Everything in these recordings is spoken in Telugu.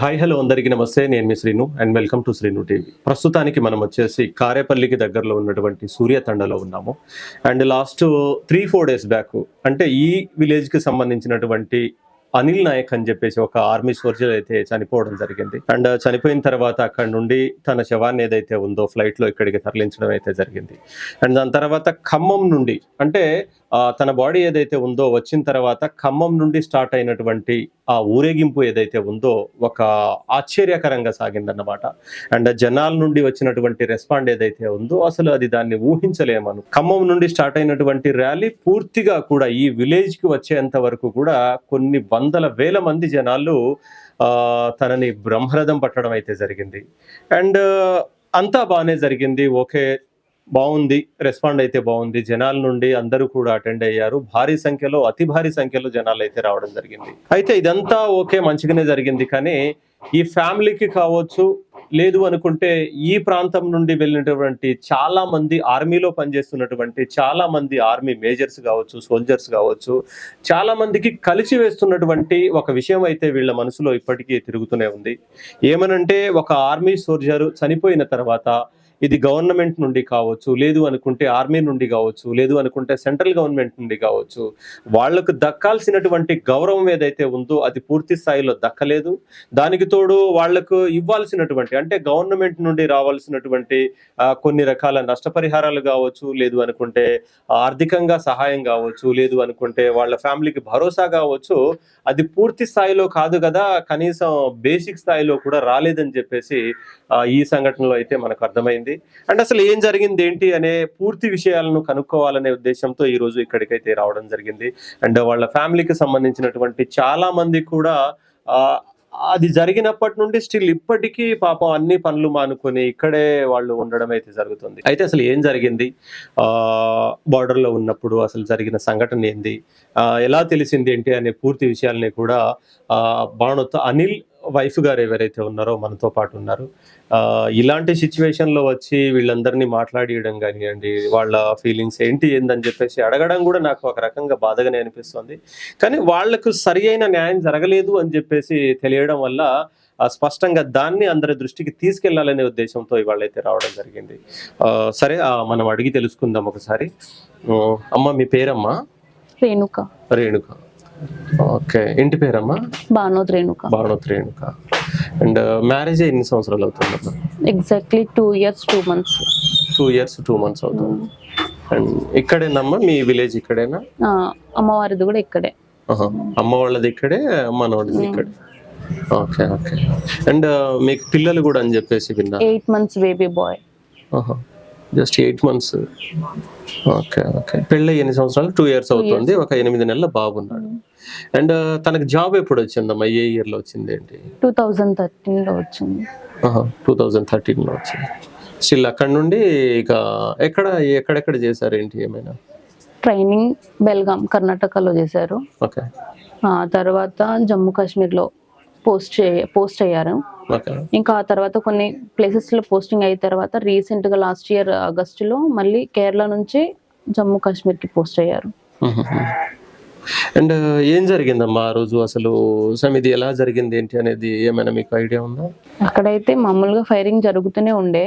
హాయ్ హలో అందరికీ నమస్తే. నేను మీ Srinu and welcome to Srinu TV ప్రస్తుతానికి మనం వచ్చేసి కారేపల్లికి దగ్గరలో ఉన్నటువంటి సూర్యతండలో ఉన్నాము. And last three four days back అంటే ఈ విలేజ్కి సంబంధించినటువంటి అనిల్ నాయక్ అని చెప్పేసి ఒక ఆర్మీ సోల్జర్ అయితే చనిపోవడం జరిగింది. అండ్ చనిపోయిన తర్వాత అక్కడ నుండి తన శవాన్ని ఏదైతే ఉందో ఫ్లైట్లో ఇక్కడికి తరలించడం అయితే జరిగింది. అండ్ దాని తర్వాత ఖమ్మం నుండి అంటే తన బాడీ ఏదైతే ఉందో వచ్చిన తర్వాత ఖమ్మం నుండి స్టార్ట్ అయినటువంటి ఆ ఊరేగింపు ఏదైతే ఉందో ఒక ఆశ్చర్యకరంగా సాగిందన్నమాట. అండ్ జనాల నుండి వచ్చినటువంటి రెస్పాండ్ ఏదైతే ఉందో అసలు అది దాన్ని ఊహించలేమను. ఖమ్మం నుండి స్టార్ట్ అయినటువంటి ర్యాలీ పూర్తిగా కూడా ఈ విలేజ్కి వచ్చేంత వరకు కూడా కొన్ని వందల వేల మంది జనాలు ఆ తనని బ్రహ్మరథం పట్టడం అయితే జరిగింది. అండ్ అంతా బాగానే జరిగింది. ఓకే బాగుంది రెస్పాండ్ అయితే బాగుంది జనాల నుండి అందరూ కూడా అటెండ్ అయ్యారు. భారీ సంఖ్యలో అతి భారీ సంఖ్యలో జనాలు అయితే రావడం జరిగింది. అయితే ఇదంతా ఓకే మంచిగానే జరిగింది. కానీ ఈ ఫ్యామిలీకి కావచ్చు లేదు అనుకుంటే ఈ ప్రాంతం నుండి వెళ్ళినటువంటి చాలా మంది ఆర్మీలో పనిచేస్తున్నటువంటి చాలా మంది ఆర్మీ మేజర్స్ కావచ్చు సోల్జర్స్ కావచ్చు చాలా మందికి కలిసి వేస్తున్నటువంటి ఒక విషయం అయితే వీళ్ళ మనసులో ఇప్పటికీ తిరుగుతూనే ఉంది. ఏమనంటే ఒక ఆర్మీ సోల్జర్ చనిపోయిన తర్వాత ఇది గవర్నమెంట్ నుండి కావచ్చు లేదు అనుకుంటే ఆర్మీ నుండి కావచ్చు లేదు అనుకుంటే సెంట్రల్ గవర్నమెంట్ నుండి కావచ్చు వాళ్ళకు దక్కాల్సినటువంటి గౌరవం ఏదైతే ఉందో అది పూర్తి స్థాయిలో దక్కలేదు. దానికి తోడు వాళ్ళకు ఇవ్వాల్సినటువంటి అంటే గవర్నమెంట్ నుండి రావాల్సినటువంటి కొన్ని రకాల నష్టపరిహారాలు కావచ్చు లేదు అనుకుంటే ఆర్థికంగా సహాయం కావచ్చు లేదు అనుకుంటే వాళ్ళ ఫ్యామిలీకి భరోసా కావచ్చు అది పూర్తి స్థాయిలో కాదు కదా కనీసం బేసిక్ స్థాయిలో కూడా రాలేదని చెప్పేసి ఈ సంఘటనలో అయితే మనకు అర్థమైంది. అండ్ అసలు ఏం జరిగింది ఏంటి అనే పూర్తి విషయాలను కనుక్కోవాలనే ఉద్దేశంతో ఈ రోజు ఇక్కడికైతే రావడం జరిగింది. అండ్ వాళ్ళ ఫ్యామిలీకి సంబంధించినటువంటి చాలా మంది కూడా అది జరిగినప్పటి నుండి స్టిల్ ఇప్పటికీ పాపం అన్ని పనులు మానుకొని ఇక్కడే వాళ్ళు ఉండడం అయితే జరుగుతుంది. అయితే అసలు ఏం జరిగింది? ఆ ఉన్నప్పుడు అసలు జరిగిన సంఘటన ఏంది? ఎలా తెలిసింది ఏంటి అనే పూర్తి విషయాలని కూడా ఆ అనిల్ వైఫ్ గారు ఎవరైతే ఉన్నారో మనతో పాటు ఉన్నారు. ఆ, ఇలాంటి సిచ్యువేషన్లో వచ్చి వీళ్ళందరినీ మాట్లాడియడం కానివ్వండి వాళ్ళ ఫీలింగ్స్ ఏంటి ఏందని చెప్పేసి అడగడం కూడా నాకు ఒక రకంగా బాధగానే అనిపిస్తుంది. కానీ వాళ్ళకు సరి అయిన న్యాయం జరగలేదు అని చెప్పేసి తెలియడం వల్ల ఆ, స్పష్టంగా దాన్ని అందరి దృష్టికి తీసుకెళ్ళాలనే ఉద్దేశంతో ఇవాళ అయితే రావడం జరిగింది. సరే మనం అడిగి తెలుసుకుందాం ఒకసారి. అమ్మ మీ పేరమ్మా? రేణుక. రేణుక. ఓకే. ఇంటి పేరమ్మా? బానోద్ రేణుక. భావనత్ రేణుక. అండ్ మ్యారేజ్ ఎన్ని సంవత్సరాలు అవుతుందమ్మా exactly two years two months two years two months అవుతుంది. అండ్ ఇక్కడేనమ్మా? మీ విలేజ్ ఇక్కడేనా? అమ్మవారిది కూడా ఇక్కడే. అమ్మ వాళ్ళది ఇక్కడే మనవాడిది ఇక్కడే. Okay okay. అండ్ మీకు పిల్లలు కూడా అని చెప్పేసి విన్నా eight months baby boy just eight months. Okay okay. పెళ్ళి ఎన్ని సంవత్సరాలు? టూ ఇయర్స్ అవుతుంది. ఒక ఎనిమిది నెలల బాబు ఉన్నాడు. అండ్ తనకు జాబ్ ఎప్పుడు వచ్చిందమ్మా? ఏ ఇయర్లో వచ్చింది ఏంటి? టూ థౌజండ్ థర్టీన్లో వచ్చింది. టూ థౌజండ్ థర్టీన్లో వచ్చింది. స్టిల్ అక్కడ నుండి ఇక ఎక్కడ ఎక్కడెక్కడ చేశారు ఏంటి ఏమైనా? ట్రైనింగ్ బెల్గాం కర్ణాటకలో చేశారు. ఓకే. ఆ తర్వాత జమ్మూ కాశ్మీర్లో పోస్ట్ పోస్ట్ అయ్యారు. ఇంకా ఆ తర్వాత కొన్ని ప్లేసెస్లో పోస్టింగ్ అయిన తర్వాత రీసెంట్గా లాస్ట్ ఇయర్ ఆగస్టులో మళ్ళీ కేరళ నుంచి జమ్మూ కాశ్మీర్కి పోస్ట్ అయ్యారు. అండ్ ఏం జరిగిందమ్మా ఆ రోజు అసలు? సమ్ ఇది ఎలా జరిగింది? ఏంటి అనేది ఏమైనా మీకు ఐడియా ఉందా? అక్కడైతే మామూలుగా ఫైరింగ్ జరుగుతూనే ఉండే.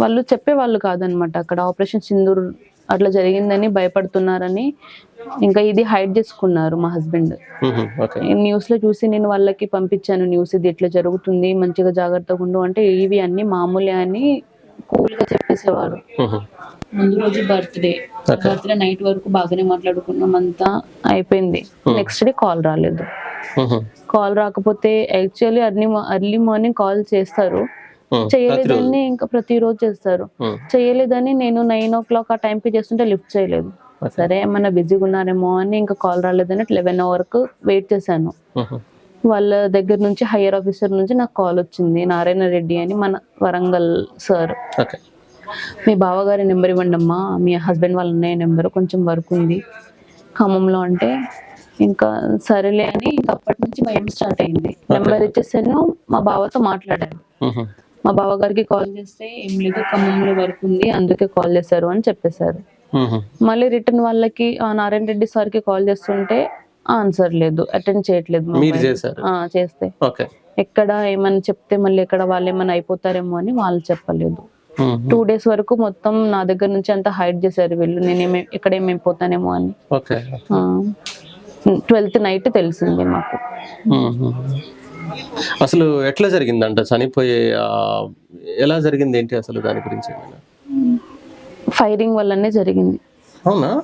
వాళ్ళు చెప్పేవాళ్ళు కాదనమాట. అక్కడ ఆపరేషన్ సింధూర్ అట్లా జరిగిందని భయపడుతున్నారని ఇంకా ఇది హైడ్ చేసుకున్నారు మా హస్బెండ్. న్యూస్లో చూసి నేను వాళ్ళకి పంపించాను న్యూస్ ఇది ఇట్లా జరుగుతుంది మంచిగా జాగ్రత్తగా ఉండు అంటే ఇవి అన్ని మామూలే అని కూల్గా చెప్పేసేవారు. ముందు రోజు బర్త్డే. బర్త్డే నైట్ వరకు బాగానే మాట్లాడుకున్నాం అంతా. అయిపోయింది. నెక్స్ట్ డే కాల్ రాలేదు. కాల్ రాకపోతే actually early early morning call చేస్తారు. చేయలేదని ఇంకా ప్రతిరోజు చేస్తారు. చేయలేదని నేను నైన్ ఓ క్లాక్ ఆ టైంకి చేస్తుంటే లిఫ్ట్ చేయలేదు. సరే ఏమన్నా బిజీగా ఉన్నారేమో అని ఇంకా కాల్ రాలేదని లెవెన్ వరకు వెయిట్ చేశాను. వాళ్ళ దగ్గర నుంచి హయ్యర్ ఆఫీసర్ నుంచి నాకు కాల్ వచ్చింది నారాయణ రెడ్డి అని మన వరంగల్ సార్. మీ బావగారి నెంబర్ ఇవ్వండి అమ్మా మీ హస్బెండ్ వాళ్ళ అన్నయ్య నెంబర్ కొంచెం వర్క్ ఉంది. ఖమ్మంలో అంటే ఇంకా సరేలే అని ఇంకా అప్పటి నుంచి భయం స్టార్ట్ అయింది. నెంబర్ ఇచ్చేసాను మా బావతో మాట్లాడాను. మా బావగారికి కాల్ చేస్తే ఏం లేదు ఖమ్మంలో వర్క్ ఉంది అందుకే కాల్ చేశారు అని చెప్పేశారు. మళ్ళీ రిటర్న్ వాళ్ళకి నారాయణ రెడ్డి సార్కి కాల్ చేస్తుంటే ఆన్సర్ లేదు అటెండ్ చేయట్లేదు చేస్తే. ఎక్కడ ఏమని చెప్తే మళ్ళీ ఎక్కడ వాళ్ళు ఏమైనా అయిపోతారేమో అని వాళ్ళు చెప్పలేదు. టూ డేస్ వరకు మొత్తం నా దగ్గర నుంచి అంతా హైడ్ చేశారు వీళ్ళు నేను ఏమే ఎక్కడ ఏమైపోతానేమో అని. ట్వెల్త్ నైట్ తెలిసింది మాకు. అసలు ఎట్లా జరిగిందంట? చనిపోయే ఎలా జరిగింది? ఏంటి అసలు దాని గురించి ఏమైనా? ఫైరింగ్ వల్లనే జరిగింది. అవునా?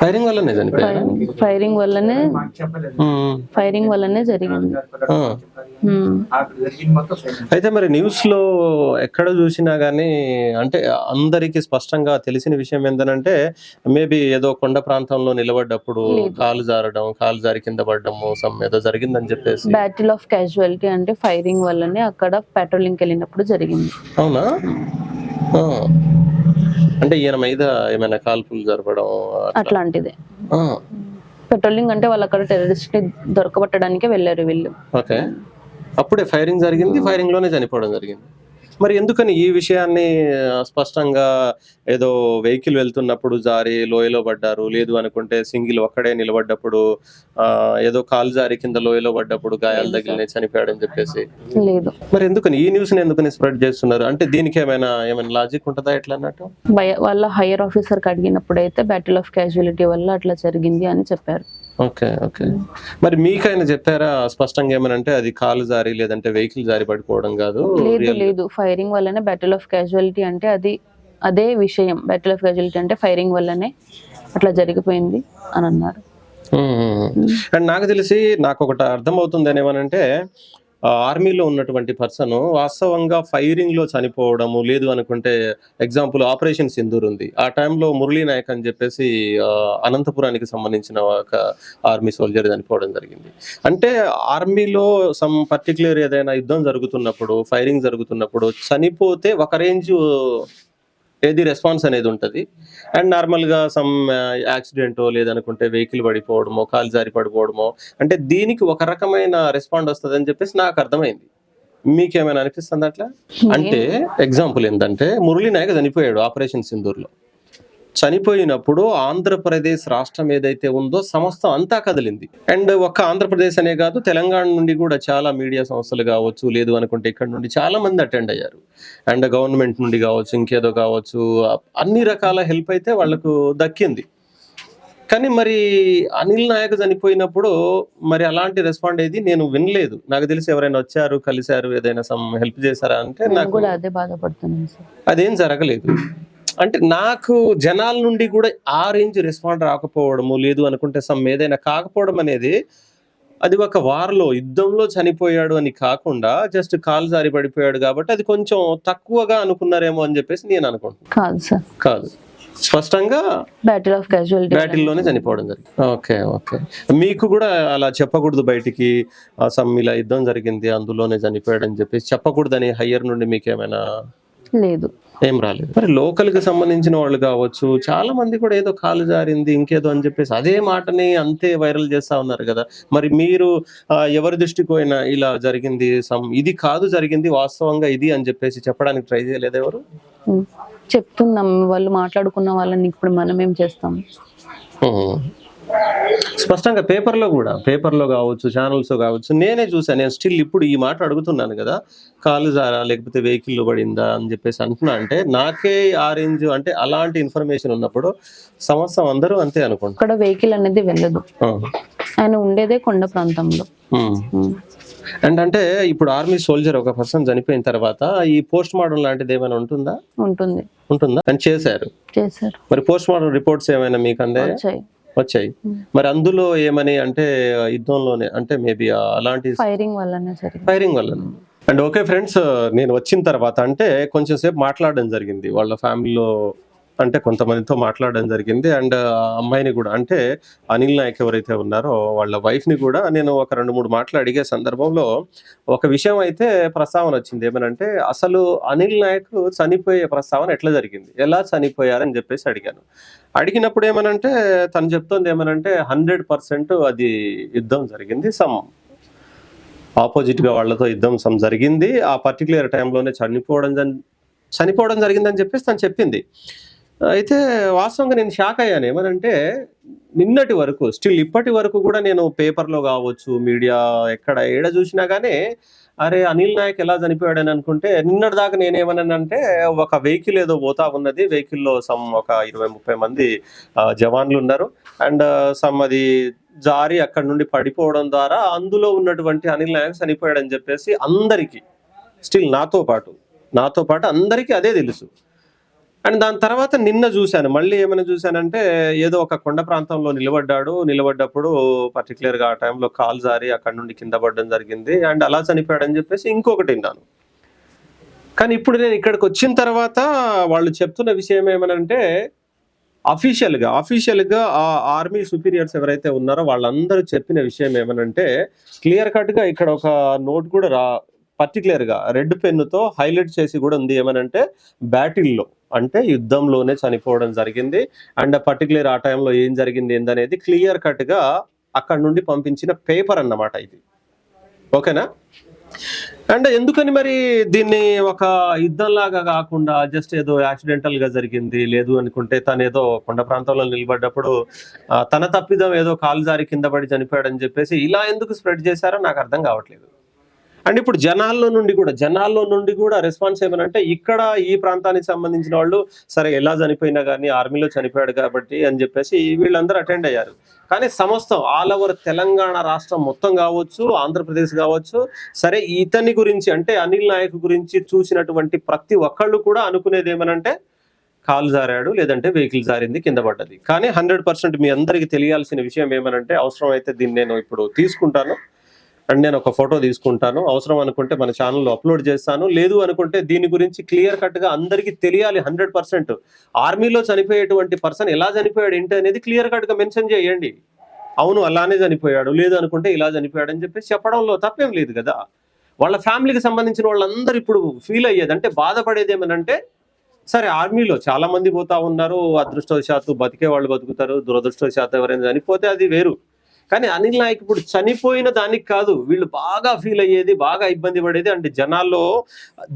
ఫైరింగ్ వల్లనే చనిపోయారు? ఫైరింగ్ వల్లనే. ఫైరింగ్ వల్లనే జరిగింది. అయితే మరి న్యూస్లో ఎక్కడ చూసినా గానీ అంటే అందరికి స్పష్టంగా తెలిసిన విషయం ఏంటంటే మేబీ ఏదో కొండ ప్రాంతంలో నిలబడ్డప్పుడు కాలు జారడం కాలు జారి కింద పడ్డము సమ్ ఏదో జరిగిందని చెప్పేసి. బ్యాటిల్ ఆఫ్ క్యాజువాలిటీ అంటే ఫైరింగ్ వల్లనే అక్కడ పెట్రోలింగ్కి వెళ్ళినప్పుడు జరిగింది. అవునా. అంటే ఈయన మీద ఏమైనా కాల్పులు జరపడం అట్లాంటిదే. పెట్రోలింగ్ అంటే వాళ్ళు అక్కడ టెర్రరిస్ట్ని దొరకబట్టడానికే వెళ్ళారు వీళ్ళు. ఓకే. అప్పుడే ఫైరింగ్ జరిగింది ఫైరింగ్లోనే చనిపోవడం జరిగింది. మరి ఎందుకని ఈ విషయాన్ని స్పష్టంగా ఏదో వెహికల్ వెళ్తున్నప్పుడు జారి లోయలో పడ్డారు లేదు అనుకుంటే సింగిల్ ఒక్కడే నిలబడ్డప్పుడు ఏదో కాలు జారి కింద లోయలో పడ్డప్పుడు గాయాలు తగిలినాయి చనిపోయాడని చెప్పేసి. లేదు. మరి ఎందుకని? ఈ న్యూస్ని ఎందుకని స్ప్రెడ్ చేస్తున్నారు? అంటే దీనికి ఏమైనా ఏమైనా లాజిక్ ఉంటుందా ఎట్లా అన్నట్టు? వాళ్ళ హైయర్ ఆఫీసర్కి అడిగినప్పుడు అయితే బ్యాటిల్ ఆఫ్ క్యాజువాలిటీ వల్ల అట్లా జరిగింది అని చెప్పారు. Okay okay. మరి మీకైనా చెప్పారా? స్పష్టంగా ఏమనంటే అది కాలు జారి లేదంటే వెహికల్ జారి పడిపోవడం కాదు. లేదు లేదు. ఫైరింగ్ వల్లనే బ్యాటిల్ ఆఫ్ క్యాజువాలిటీ అంటే అది అదే విషయం. బ్యాటిల్ ఆఫ్ క్యాజువాలిటీ అంటే ఫైరింగ్ వల్లనే అట్లా జరిగిపోయింది అని అన్నారు. అండ్ నాకు తెలిసి నాకు ఒకటి అర్థమవుతుంది ఏమనంటే ఆ, ఆర్మీలో ఉన్నటువంటి పర్సన్ వాస్తవంగా ఫైరింగ్లో చనిపోవడము లేదు అనుకుంటే ఎగ్జాంపుల్ ఆపరేషన్ సింధూర్ ఉంది. ఆ టైంలో మురళీ నాయక్ అని చెప్పేసి అనంతపురానికి సంబంధించిన ఒక ఆర్మీ సోల్జర్ చనిపోవడం జరిగింది. అంటే ఆర్మీలో సమ్ పర్టికులర్ ఏదైనా యుద్ధం జరుగుతున్నప్పుడు ఫైరింగ్ జరుగుతున్నప్పుడు చనిపోతే ఒక రేంజ్ ఏది రెస్పాన్స్ అనేది ఉంటుంది. అండ్ నార్మల్గా సమ్ యాక్సిడెంటో లేదనుకుంటే వెహికల్ పడిపోవడమో కాలు జారి పడిపోవడమో అంటే దీనికి ఒక రకమైన రెస్పాండ్ వస్తుంది అని చెప్పేసి నాకు అర్థమైంది. మీకేమైనా అనిపిస్తుంది అట్లా? అంటే ఎగ్జాంపుల్ ఏంటంటే మురళీ నాయక్ చనిపోయాడు ఆపరేషన్ సింధూర్లో. చనిపోయినప్పుడు ఆంధ్రప్రదేశ్ రాష్ట్రం ఏదైతే ఉందో సమస్తం అంతా కదిలింది. అండ్ ఒక్క ఆంధ్రప్రదేశ్ అనే కాదు తెలంగాణ నుండి కూడా చాలా మీడియా సంస్థలు కావచ్చు లేదు అనుకుంటే ఇక్కడ నుండి చాలా మంది అటెండ్ అయ్యారు. అండ్ గవర్నమెంట్ నుండి కావచ్చు ఇంకేదో కావచ్చు అన్ని రకాల హెల్ప్ అయితే వాళ్ళకు దక్కింది. కానీ మరి అనిల్ నాయక్ చనిపోయినప్పుడు మరి అలాంటి రెస్పాండ్ ఏది నేను వినలేదు. నాకు తెలిసి ఎవరైనా వచ్చారు కలిశారు ఏదైనా సమ్ హెల్ప్ చేశారా అంటే నాకు బాధపడుతున్నాను అదేం జరగలేదు. అంటే నాకు జనాల నుండి కూడా ఆ రేంజ్ రెస్పాండ్ రాకపోవడము లేదు అనుకుంటే సమ్ ఏదైనా కాకపోవడం అనేది అది ఒక వార్లో యుద్ధంలో చనిపోయాడు అని కాకుండా జస్ట్ కాలు జారి పడిపోయాడు కాబట్టి అది కొంచెం తక్కువగా అనుకున్నారేమో అని చెప్పేసి నేను అనుకుంటున్నాను కాదు సార్. కాదు. స్పష్టంగా బ్యాటిల్ ఆఫ్ క్యాజువాలిటీ బ్యాటిల్లోనే చనిపోవడం జరిగింది. Okay okay. మీకు కూడా అలా చెప్పకూడదు బయటికి సమ్ ఇలా యుద్ధం జరిగింది అందులోనే చనిపోయాడు అని చెప్పేసి చెప్పకూడదని హయ్యర్ నుండి మీకు ఏమైనా లేదు. ఏం రాలేదు మరి లోకల్కి సంబంధించిన వాళ్ళు కావచ్చు చాలా మంది కూడా ఏదో కాలు జారింది ఇంకేదో అని చెప్పేసి అదే మాటని అంతే వైరల్ చేస్తా ఉన్నారు కదా మరి మీరు ఎవరి దృష్టికి పోయినా ఇలా జరిగింది ఇది కాదు జరిగింది వాస్తవంగా ఇది అని చెప్పేసి చెప్పడానికి ట్రై చేయలేదు ఎవరు. చెప్తున్నాం వాళ్ళు మాట్లాడుకున్న వాళ్ళని ఇప్పుడు మనం ఏం చేస్తాం. స్పష్టంగా పేపర్లో కూడా పేపర్లో కావచ్చు ఛానల్స్ కావచ్చు నేనే చూసాను నేను స్టిల్ ఇప్పుడు ఈ మాట అడుగుతున్నాను కదా కాలు జారా లేకపోతే వెహికల్ పడిందా అని చెప్పేసి అంటున్నా అంటే నాకే ఆ రేంజ్ అంటే అలాంటి ఇన్ఫర్మేషన్ ఉన్నప్పుడు సంవత్సరం అందరూ అంతే అనుకుంటారు అక్కడ వెహికల్ అనేది వెళ్ళదు. ఆయన ఉండేదే కొండ ప్రాంతంలో. అండ్ అంటే ఇప్పుడు ఆర్మీ సోల్జర్ ఒక పర్సన్ చనిపోయిన తర్వాత ఈ పోస్ట్ మార్టం లాంటిది ఏమైనా ఉంటుందా? ఉంటుంది. ఉంటుందా? అని చేశారు. చేశారు. మరి పోస్ట్ మార్టం రిపోర్ట్స్ ఏమైనా మీకు అందే వచ్చాయి. మరి అందులో ఏమని అంటే యుద్ధంలోనే అంటే మేబీ అలాంటి ఫైరింగ్ వల్లనే జరిగింది. ఫైరింగ్ వల్ల అండ్ ఓకే ఫ్రెండ్స్ నేను వచ్చిన తర్వాత అంటే కొంచెం సేపు మాట్లాడడం జరిగింది. వాళ్ళ ఫ్యామిలీలో అంటే కొంతమందితో మాట్లాడడం జరిగింది. అండ్ అమ్మాయిని కూడా అంటే అనిల్ నాయక్ ఎవరైతే ఉన్నారో వాళ్ళ వైఫ్ని కూడా నేను ఒక రెండు మూడు మాటలు అడిగే సందర్భంలో ఒక విషయం అయితే ప్రస్తావన వచ్చింది. ఏమనంటే అసలు అనిల్ నాయక్ చనిపోయే ప్రస్తావన ఎట్లా జరిగింది? ఎలా చనిపోయారని చెప్పేసి అడిగాను. అడిగినప్పుడు ఏమనంటే తను చెప్తోంది ఏమనంటే హండ్రెడ్ పర్సెంట్ అది యుద్ధం జరిగింది సమ్. ఆపోజిట్గా వాళ్ళతో యుద్ధం సమ్ జరిగింది. ఆ పర్టికులర్ టైంలోనే చనిపోవడం జన్- చనిపోవడం జరిగిందని చెప్పేసి తను చెప్పింది. అయితే వాస్తవంగా నేను షాక్ అయ్యాను. ఏమనంటే నిన్నటి వరకు స్టిల్ ఇప్పటి వరకు కూడా నేను పేపర్లో కావచ్చు మీడియా ఎక్కడ ఏడ చూసినా కానీ అరే అనిల్ నాయక్ ఎలా చనిపోయాడని అనుకుంటే నిన్నటి దాకా నేనేమన్నానంటే ఒక వెహికల్ ఏదో పోతా ఉన్నది. వెహికల్లో సమ్ ఒక ఇరవై ముప్పై మంది జవాన్లు ఉన్నారు. అండ్ సమ్ అది జారి అక్కడ నుండి పడిపోవడం ద్వారా అందులో ఉన్నటువంటి అనిల్ నాయక్ చనిపోయాడని చెప్పేసి అందరికీ స్టిల్ నాతో పాటు నాతో పాటు అందరికీ అదే తెలుసు. అండ్ దాని తర్వాత నిన్న చూశాను. మళ్ళీ ఏమైనా చూశానంటే ఏదో ఒక కొండ ప్రాంతంలో నిలబడ్డాడు. నిలబడ్డప్పుడు పర్టికులర్గా ఆ టైంలో కాల్ జారి అక్కడ నుండి కింద పడడం జరిగింది. అండ్ అలా చనిపోయాడని చెప్పేసి ఇంకొకటి విన్నాను. కానీ ఇప్పుడు నేను ఇక్కడికి వచ్చిన తర్వాత వాళ్ళు చెప్తున్న విషయం ఏమనంటే అఫీషియల్గా అఫీషియల్గా ఆ ఆర్మీ సుపీరియర్స్ ఎవరైతే ఉన్నారో వాళ్ళందరూ చెప్పిన విషయం ఏమనంటే క్లియర్ కట్గా ఇక్కడ ఒక నోట్ కూడా రా పర్టికులర్గా రెడ్ పెన్నుతో హైలైట్ చేసి కూడా ఉంది ఏమనంటే బ్యాటిల్లో అంటే యుద్ధంలోనే చనిపోవడం జరిగింది. అండ్ పర్టికులర్ ఆ టైంలో ఏం జరిగింది ఏందనేది క్లియర్ కట్గా అక్కడ నుండి పంపించిన పేపర్ అన్నమాట ఇది. ఓకేనా? అండ్ ఎందుకని మరి దీన్ని ఒక యుద్ధంలాగా కాకుండా జస్ట్ ఏదో యాక్సిడెంటల్గా జరిగింది లేదు అనుకుంటే తను ఏదో కొండ ప్రాంతంలో నిలబడ్డప్పుడు తన తప్పిదం ఏదో కాలుజారి కింద పడి చనిపోయాడని చెప్పేసి ఇలా ఎందుకు స్ప్రెడ్ చేశారో నాకు అర్థం కావట్లేదు. అండ్ ఇప్పుడు జనాల్లో నుండి కూడా జనాల్లో నుండి కూడా రెస్పాన్స్ ఏమనంటే ఇక్కడ ఈ ప్రాంతానికి సంబంధించిన వాళ్ళు సరే ఎలా చనిపోయినా కానీ ఆర్మీలో చనిపోయాడు కాబట్టి అని చెప్పేసి వీళ్ళందరూ అటెండ్ అయ్యారు. కానీ సమస్తం ఆల్ ఓవర్ తెలంగాణ రాష్ట్రం మొత్తం కావచ్చు ఆంధ్రప్రదేశ్ కావచ్చు సరే ఇతని గురించి అంటే అనిల్ నాయక్ గురించి చూసినటువంటి ప్రతి ఒక్కళ్ళు కూడా అనుకునేది ఏమనంటే కాలు జారాడు లేదంటే వెహికల్ జారింది కింద పడ్డది. కానీ హండ్రెడ్ పర్సెంట్ మీ అందరికీ తెలియాల్సిన విషయం ఏమనంటే అవసరం అయితే దీన్ని నేను ఇప్పుడు తీసుకుంటాను. అండ్ నేను ఒక ఫోటో తీసుకుంటాను. అవసరం అనుకుంటే మన ఛానల్లో అప్లోడ్ చేస్తాను. లేదు అనుకుంటే దీని గురించి క్లియర్ కట్గా అందరికీ తెలియాలి హండ్రెడ్ పర్సెంట్. ఆర్మీలో చనిపోయేటువంటి పర్సన్ ఎలా చనిపోయాడు ఏంటి అనేది క్లియర్ కట్గా మెన్షన్ చేయండి. అవును అలానే చనిపోయాడు. లేదు అనుకుంటే ఇలా చనిపోయాడు అని చెప్పేసి చెప్పడంలో తప్పేం లేదు కదా. వాళ్ళ ఫ్యామిలీకి సంబంధించిన వాళ్ళందరూ ఇప్పుడు ఫీల్ అయ్యేది అంటే బాధపడేది ఏమనంటే సరే ఆర్మీలో చాలా మంది పోతా ఉన్నారు. అదృష్టవశాత్తు బతికే వాళ్ళు బతుకుతారు. దురదృష్టవశాత్తు ఎవరైనా చనిపోతే అది వేరు. కానీ అనిల్ నాయక్ ఇప్పుడు చనిపోయిన దానికి కాదు వీళ్ళు బాగా ఫీల్ అయ్యేది బాగా ఇబ్బంది పడేది అంటే జనాల్లో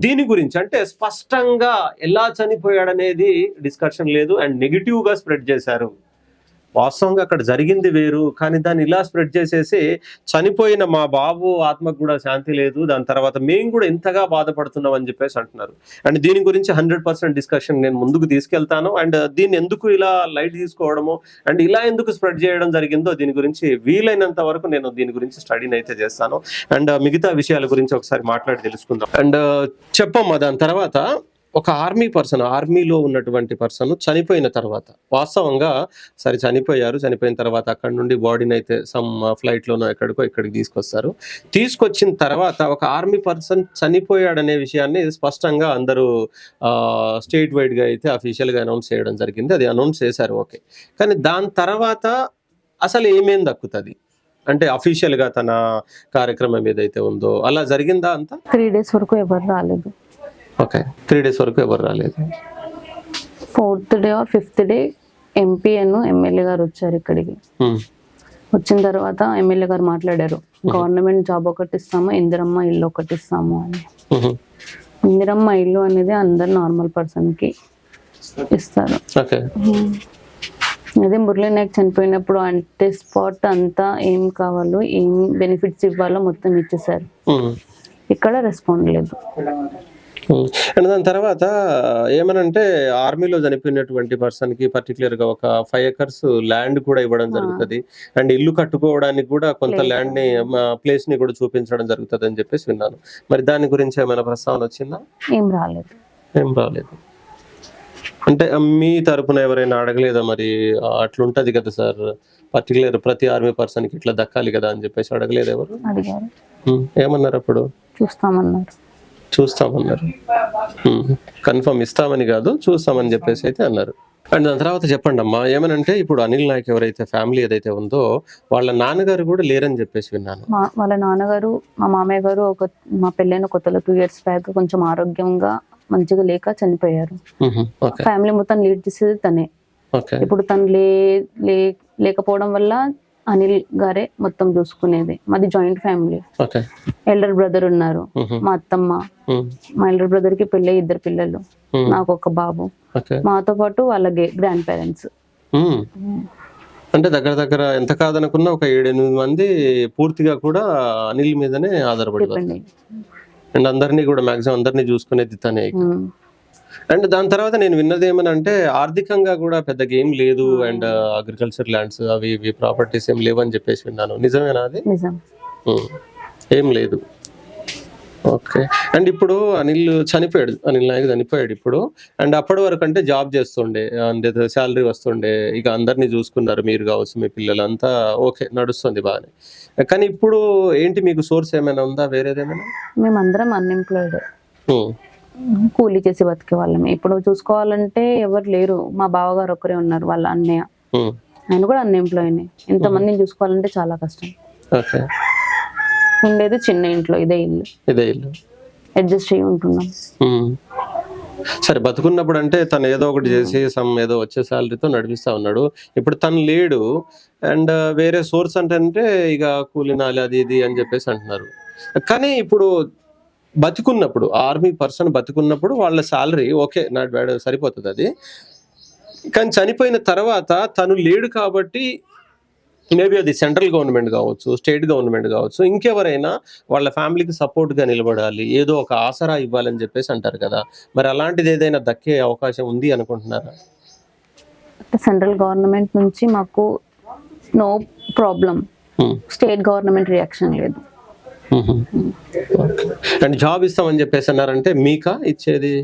దీని గురించి. అంటే స్పష్టంగా ఎలా చనిపోయాడనేది డిస్కషన్ లేదు అండ్ నెగిటివ్గా స్ప్రెడ్ చేశారు. వాస్తవంగా అక్కడ జరిగింది వేరు కానీ దాన్ని ఇలా స్ప్రెడ్ చేసేసి చనిపోయిన మా బాబు ఆత్మకు కూడా శాంతి లేదు దాని తర్వాత మేము కూడా ఇంతగా బాధపడుతున్నాం అని చెప్పేసి అంటున్నారు. అండ్ దీని గురించి హండ్రెడ్ పర్సెంట్ డిస్కషన్ నేను ముందుకు తీసుకెళ్తాను. అండ్ దీన్ని ఎందుకు ఇలా లైట్ తీసుకోవడము అండ్ ఇలా ఎందుకు స్ప్రెడ్ చేయడం జరిగిందో దీని గురించి వీలైనంత వరకు నేను దీని గురించి స్టడీని అయితే చేస్తాను. అండ్ మిగతా విషయాల గురించి ఒకసారి మాట్లాడి తెలుసుకుందాం. అండ్ చెప్పమ్మా దాని తర్వాత ఒక ఆర్మీ పర్సన్ ఆర్మీలో ఉన్నటువంటి పర్సన్ చనిపోయిన తర్వాత వాస్తవంగా సరే చనిపోయారు చనిపోయిన తర్వాత అక్కడ నుండి బాడీని అయితే సమ్ ఫ్లైట్లోనో ఎక్కడికో ఇక్కడికి తీసుకొస్తారు. తీసుకొచ్చిన తర్వాత ఒక ఆర్మీ పర్సన్ చనిపోయాడనే విషయాన్ని స్పష్టంగా అందరూ స్టేట్ వైడ్గా అయితే అఫీషియల్గా అనౌన్స్ చేయడం జరిగింది. అది అనౌన్స్ చేశారు ఓకే. కానీ దాని తర్వాత అసలు ఏమేం దక్కుతుంది? అంటే అఫీషియల్గా తన కార్యక్రమం ఏదైతే ఉందో అలా జరిగిందా అంతా? త్రీ డేస్ వరకు ఎవరు రాలేదు. ఓకే. త్రీ డేస్ వరకు ఎవరు రాలేదు. Fourth day or fifth day MP Anu MLA గారు వచ్చారు ఇక్కడికి. Hmm. వచ్చిన తర్వాత ఎమ్మెల్యే గారు మాట్లాడారు. గవర్నమెంట్ జాబ్ ఒకటి ఇస్తాము ఇందిరమ్మ ఇల్లు ఒకటి ఇస్తాము అని. Mhm. ఇందిరమ్మ ఇల్లు అనేది అందరు నార్మల్ పర్సన్కి ఇస్తారు. అదే మురళీ నాయక్ చనిపోయినప్పుడు అంటే స్పాట్ అంతా ఏం కావాలో ఏం బెనిఫిట్స్ ఇవ్వాలో మొత్తం ఇచ్చేసారు Hmm. ఇక్కడ రెస్పాండ్ లేదు. అండ్ దాని తర్వాత ఏమనంటే ఆర్మీలో చనిపోయినటువంటి పర్సన్కి పర్టికులర్గా ఒక ఫైవ్ ఎకర్స్ ల్యాండ్ కూడా ఇవ్వడం జరుగుతుంది. అండ్ ఇల్లు కట్టుకోవడానికి కూడా కొంత. ల్యాండ్ని ప్లేస్ని కూడా చూపించడం జరుగుతుంది అని చెప్పేసి విన్నాను. మరి దాని గురించి ఏమైనా ప్రస్తావన వచ్చిందా? ఏం రాలేదు. ఏం రాలేదు. అంటే మీ తరపున ఎవరైనా అడగలేదా మరి? అట్లుంటది కదా సార్. పర్టికులర్ ప్రతి ఆర్మీ పర్సన్కి ఇట్లా దక్కాలి కదా అని చెప్పేసి అడగలేదు ఎవరు? ఏమన్నారు అప్పుడు? చూస్తామన్నారు. చూస్తామన్నారు. కన్ఫర్మ్ ఇస్తామని కాదు చూస్తామని చెప్పేసి అయితే అన్నారు. అండ్ దాని తర్వాత చెప్పండి అమ్మా ఏమనంటే ఇప్పుడు అనిల్ నాయక్ ఎవరైతే ఫ్యామిలీ ఏదైతే ఉందో వాళ్ళ నాన్నగారు కూడా లేరని చెప్పేసి విన్నాను. వాళ్ళ నాన్నగారు మా మామయ్య గారు ఒక మా పెళ్ళైన కొత్తలో టూ ఇయర్స్ బ్యాక్ కొంచెం ఆరోగ్యంగా మంచిగా లేక చనిపోయారు. ఫ్యామిలీ మొత్తం లీడ్ చేసేది తనే. ఇప్పుడు తను లే- లేకపోవడం వల్ల అనిల్ గారే మొత్తం చూసుకునేది. మాది జాయింట్ ఫ్యామిలీ. ఎల్డర్ బ్రదర్ ఉన్నారు. మా అత్తమ్మ. మ్మ్. మా ఎల్డర్ బ్రదర్కి పెళ్ళి ఇద్దరు పిల్లలు. నాకు ఒక బాబు. మాతో పాటు వాళ్ళ గ్రాండ్ పేరెంట్స్. అంటే దగ్గర దగ్గర ఎంత కాదనుకున్నా ఒక ఏడెనిమిది మంది పూర్తిగా కూడా అనిల్ మీదనే ఆధారపడి అండ్ అందరినీ కూడా మాక్సిమం అందరినీ చూసుకునేది తనే అండ్ దాని తర్వాత నేను విన్నది ఏమనంటే ఆర్థికంగా కూడా పెద్దగా ఏం లేదు అండ్ అగ్రికల్చర్ ల్యాండ్స్ అవి ఇవి ప్రాపర్టీస్ ఏం లేవని చెప్పేసి విన్నాను. నిజమేనా అది? ఉమ్. ఏం లేదు. ఓకే. అండ్ ఇప్పుడు అనిల్ చనిపోయాడు. అనిల్ నాయక్ చనిపోయాడు ఇప్పుడు. అండ్ అప్పటి వరకు అంటే జాబ్ చేస్తుండే. అండ్ శాలరీ వస్తుండే. ఇక అందరినీ చూసుకున్నారు. మీరు కావచ్చు మీ పిల్లలు అంతా ఓకే నడుస్తుంది బాగానే. కానీ ఇప్పుడు ఏంటి మీకు సోర్స్ ఏమైనా ఉందా? వేరేదేమైనా మేమందరం అన్ఎంప్లాయిడ్. కూలీ చేసి బతికే వాళ్ళమే. ఇప్పుడు చూసుకోవాలంటే ఎవరు లేరు. మా బావగారు ఒకరే ఉన్నారు వాళ్ళ అన్నయ్య. ఆయన కూడా అన్ఎంప్లాయీనే. ఇంతమందిని చూసుకోవాలంటే చాలా కష్టం. ఓకే. ఉండేది చిన్న ఇంట్లో ఇదే ఇల్లు. ఇదే ఇల్లు. అడ్జస్ట్ అయ్యి ఉంటున్నాం. సరే బతుకున్నప్పుడు అంటే తను ఏదో ఒకటి చేసి సమ్ ఏదో వచ్చే శాలరీతో నడిపిస్తా ఉన్నాడు. ఇప్పుడు తను లేడు. అండ్ వేరే సోర్స్ అంటే ఇక కూలినాలి అది ఇది అని చెప్పేసి అంటున్నారు. కానీ ఇప్పుడు బతుకున్నప్పుడు ఆర్మీ పర్సన్ బతుకున్నప్పుడు వాళ్ళ శాలరీ ఓకే నాట్ బ్యాడ్ సరిపోతుంది అది. కానీ చనిపోయిన తర్వాత తను లేడు కాబట్టి మేబీ అది సెంట్రల్ గవర్నమెంట్ కావచ్చు స్టేట్ గవర్నమెంట్ కావచ్చు ఇంకెవరైనా వాళ్ళ ఫ్యామిలీకి సపోర్ట్గా నిలబడాలి ఏదో ఒక ఆసరా ఇవ్వాలని చెప్పేసి అంటారు కదా. మరి అలాంటిది ఏదైనా దక్కే అవకాశం ఉంది అనుకుంటున్నారా? సెంట్రల్ గవర్నమెంట్ నుంచి మాకు no problem. State government reaction లేదు. అండ్ జాబ్ ఇస్తామని చెప్పేసి అన్నారంటే మీకా ఇచ్చేది.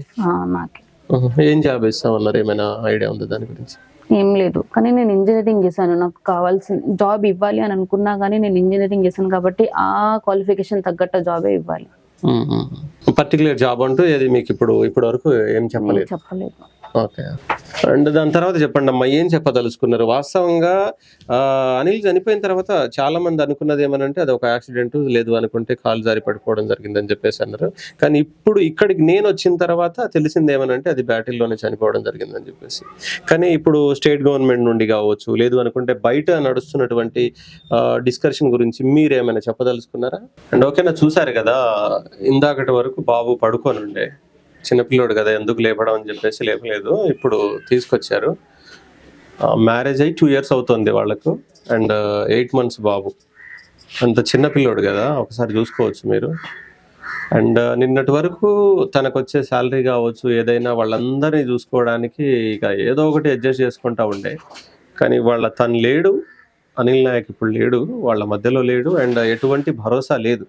ఏం జాబ్ ఇస్తామన్నారు? ఏమైనా ఐడియా ఉందా దాని గురించి? ఏం లేదు. కానీ నేను ఇంజనీరింగ్ చేశాను. నాకు కావాల్సిన జాబ్ ఇవ్వాలి అని అనుకున్నా కానీ నేను ఇంజనీరింగ్ చేశాను కాబట్టి ఆ క్వాలిఫికేషన్ తగ్గట్టు జాబే ఇవ్వాలి. పర్టికులర్ జాబ్ అంటూ ఏది మీకు ఇప్పుడు ఇప్పటి వరకు ఏం చెప్పలేదు? చెప్పలేదు. ఓకే. అండ్ దాని తర్వాత చెప్పండి అమ్మా ఏం చెప్పదలుచుకున్నారు? వాస్తవంగా అనిల్ చనిపోయిన తర్వాత చాలా మంది అనుకున్నది ఏమనంటే అది ఒక యాక్సిడెంట్ లేదు అనుకుంటే కాలు జారి పడిపోవడం జరిగిందని చెప్పేసి అన్నారు. కానీ ఇప్పుడు ఇక్కడికి నేను వచ్చిన తర్వాత తెలిసింది ఏమనంటే అది బ్యాటిల్లోనే చనిపోవడం జరిగిందని చెప్పేసి. కానీ ఇప్పుడు స్టేట్ గవర్నమెంట్ నుండి కావచ్చు లేదు అనుకుంటే బయట నడుస్తున్నటువంటి డిస్కషన్ గురించి మీరు ఏమైనా చెప్పదలుచుకున్నారా? అండ్ ఓకేనా చూసారు కదా ఇందాకటి వరకు బాబు పడుకొని ఉండే. చిన్నపిల్లోడు కదా ఎందుకు లేపడం అని చెప్పేసి లేపలేదు. ఇప్పుడు తీసుకొచ్చారు. మ్యారేజ్ అయ్యి టూ ఇయర్స్ అవుతుంది వాళ్ళకు అండ్ ఎయిట్ మంత్స్ బాబు. అంత చిన్న పిల్లోడు కదా ఒకసారి చూసుకోవచ్చు మీరు. అండ్ నిన్నటి వరకు తనకు వచ్చే శాలరీ కావచ్చు ఏదైనా వాళ్ళందరినీ చూసుకోవడానికి ఇక ఏదో ఒకటి అడ్జస్ట్ చేసుకుంటా ఉండే. కానీ వాళ్ళ తను లేడు అనిల్ నాయక్ ఇప్పుడు లేడు వాళ్ళ మధ్యలో లేడు అండ్ ఎటువంటి భరోసా లేదు.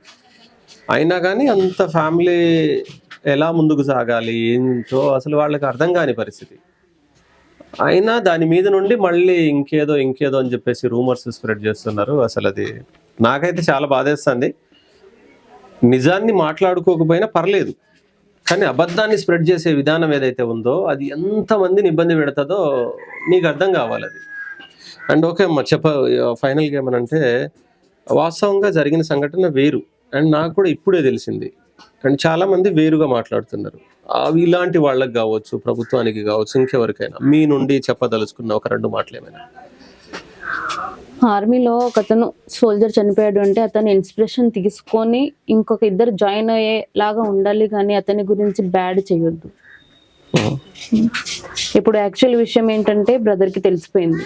అయినా కానీ అంత ఫ్యామిలీ ఎలా ముందుకు సాగాలి? ఏంటో అసలు వాళ్ళకి అర్థం కాని పరిస్థితి. అయినా దాని మీద నుండి మళ్ళీ ఇంకేదో ఇంకేదో అని చెప్పేసి రూమర్స్ స్ప్రెడ్ చేస్తున్నారు. అసలు అది నాకైతే చాలా బాధేస్తుంది. నిజాన్ని మాట్లాడుకోకపోయినా పర్లేదు. కానీ అబద్ధాన్ని స్ప్రెడ్ చేసే విధానం ఏదైతే ఉందో అది ఎంతమందిని ఇబ్బంది పెడుతుందో నీకు అర్థం కావాలి అది. అండ్ ఓకే అమ్మ చెప్ప ఫైనల్గా ఏమనంటే వాస్తవంగా జరిగిన సంఘటన వేరు. అండ్ నాకు కూడా ఇప్పుడే తెలిసింది. అండ్ చాలా మంది వేరుగా మాట్లాడుతున్నారు. అవి ఇలాంటి వాళ్ళకి కావచ్చు ప్రభుత్వానికి కావచ్చు ఇంకెవరికైనా మీ నుండి చెప్పదలుచుకున్న ఒక రెండు మాటలు ఏమైనా? ఆర్మీలో ఒక అతను సోల్జర్ చనిపోయాడు అంటే అతను ఇన్స్పిరేషన్ తీసుకొని ఇంకొక ఇద్దరు జాయిన్ అయ్యేలాగా ఉండాలి కానీ అతని గురించి బ్యాడ్ చేయొద్దు. ఇప్పుడు యాక్చువల్ విషయం ఏంటంటే బ్రదర్కి తెలిసిపోయింది.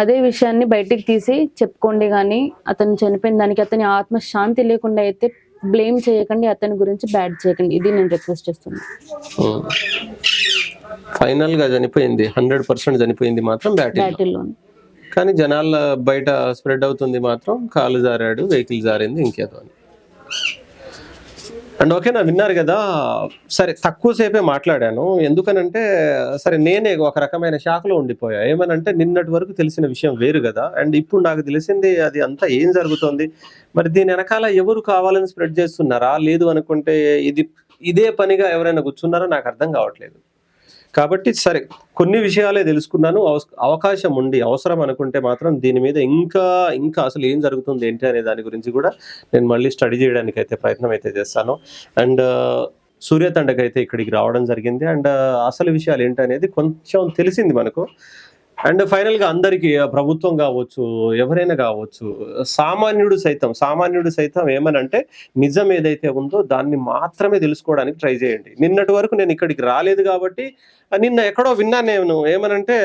అదే విషయాన్ని బయటికి తీసి చెప్పుకోండి కానీ అతను చనిపోయిన దానికి అతని ఆత్మ శాంతి లేకుండా అయితే బ్లేమ్ చేయకండి అతని గురించి బ్యాడ్ చేయకండి. ఇది నేను రిక్వెస్ట్ చేస్తున్నాను ఫైనల్గా చనిపోయింది హండ్రెడ్ పర్సెంట్ చనిపోయింది మాత్రం బ్యాటిల్ బ్యాటిల్లో కానీ జనాల బయట స్ప్రెడ్ అవుతుంది మాత్రం కాలు జారాడు వెహికల్ జారింది ఇంకేదో అని. అండ్ ఓకేనా విన్నారు కదా సరే తక్కువసేపే మాట్లాడాను. ఎందుకనంటే సరే నేనే ఒక రకమైన షాక్లో ఉండిపోయా. ఏమనంటే నిన్నటి వరకు తెలిసిన విషయం వేరు కదా. అండ్ ఇప్పుడు నాకు తెలిసింది అది అంతా ఏం జరుగుతోంది? మరి దీని వెనకాల ఎవరు కావాలని స్ప్రెడ్ చేస్తున్నారా? లేదు అనుకుంటే ఇది ఇదే పనిగా ఎవరైనా కూర్చున్నారో నాకు అర్థం కావట్లేదు. కాబట్టి సరే కొన్ని విషయాలే తెలుసుకున్నాను. అవకాశం ఉండి అవసరం అనుకుంటే మాత్రం దీని మీద ఇంకా ఇంకా అసలు ఏం జరుగుతుంది ఏంటి అనే దాని గురించి కూడా నేను మళ్ళీ స్టడీ చేయడానికి అయితే ప్రయత్నం అయితే చేస్తాను. అండ్ సూర్యతండకైతే అయితే ఇక్కడికి రావడం జరిగింది. అండ్ అసలు విషయాలు ఏంటి అనేది కొంచెం తెలిసింది మనకు. అండ్ ఫైనల్గా అందరికి ప్రభుత్వం కావచ్చు ఎవరైనా కావచ్చు సామాన్యుడు సైతం సామాన్యుడు సైతం ఏమనంటే నిజం ఏదైతే ఉందో దాన్ని మాత్రమే తెలుసుకోవడానికి ట్రై చేయండి. నిన్నటి వరకు నేను ఇక్కడికి రాలేదు కాబట్టి నిన్న ఎక్కడో విన్నాను నేను. ఏమనంటే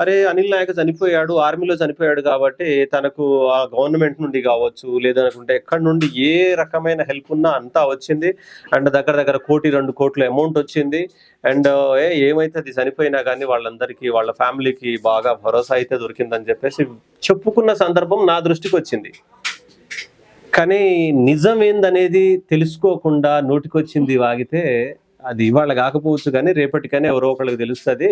అరే అనిల్ నాయక్ చనిపోయాడు ఆర్మీలో చనిపోయాడు కాబట్టి తనకు ఆ గవర్నమెంట్ నుండి కావచ్చు లేదనుకుంటే ఎక్కడి నుండి ఏ రకమైన హెల్ప్ ఉన్నా అంతా వచ్చింది. అండ్ దగ్గర దగ్గర కోటి రెండు కోట్ల అమౌంట్ వచ్చింది. అండ్ ఏ ఏమైతుంది చనిపోయినా కానీ వాళ్ళందరికీ వాళ్ళ ఫ్యామిలీకి బాగా భరోసా అయితే దొరికిందని చెప్పేసి చెప్పుకున్న సందర్భం నా దృష్టికి వచ్చింది. కానీ నిజం ఏందనేది తెలుసుకోకుండా నోటికొచ్చింది వాగితే అది ఇవాళ కాకపోవచ్చు కానీ రేపటికని ఎవరో ఒకళ్ళకి తెలుస్తుంది.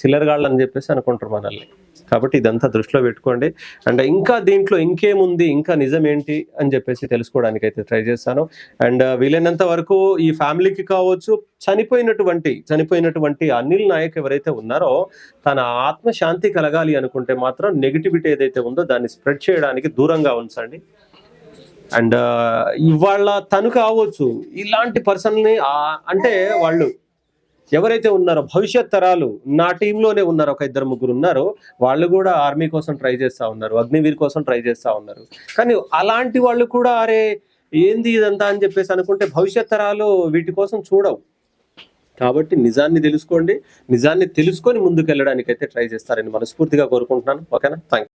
చిల్లరగాళ్ళు అని చెప్పేసి అనుకుంటారు మనల్ని. కాబట్టి ఇదంతా దృష్టిలో పెట్టుకోండి. అండ్ ఇంకా దీంట్లో ఇంకేముంది ఇంకా నిజం ఏంటి అని చెప్పేసి తెలుసుకోవడానికి అయితే ట్రై చేస్తాను. అండ్ వీలైనంత వరకు ఈ ఫ్యామిలీకి కావచ్చు చనిపోయినటువంటి చనిపోయినటువంటి అనిల్ నాయక్ ఎవరైతే ఉన్నారో తన ఆత్మశాంతి కలగాలి అనుకుంటే మాత్రం నెగిటివిటీ ఏదైతే ఉందో దాన్ని స్ప్రెడ్ చేయడానికి దూరంగా ఉంచండి. అండ్ ఇవాళ తను కావచ్చు ఇలాంటి పర్సన్ని అంటే వాళ్ళు ఎవరైతే ఉన్నారో భవిష్యత్ తరాలు నా టీంలోనే ఉన్నారు ఒక ఇద్దరు ముగ్గురు ఉన్నారో వాళ్ళు కూడా ఆర్మీ కోసం ట్రై చేస్తా ఉన్నారు అగ్నివీర్ కోసం ట్రై చేస్తా ఉన్నారు. కానీ అలాంటి వాళ్ళు కూడా అరే ఏంది ఇదంతా అని చెప్పేసి అనుకుంటే భవిష్యత్ తరాలు వీటి కోసం చూడవు. కాబట్టి నిజాన్ని తెలుసుకోండి నిజాన్ని తెలుసుకొని ముందుకు వెళ్ళడానికి అయితే ట్రై చేస్తారని మనస్ఫూర్తిగా కోరుకుంటున్నాను. ఓకేనా? థ్యాంక్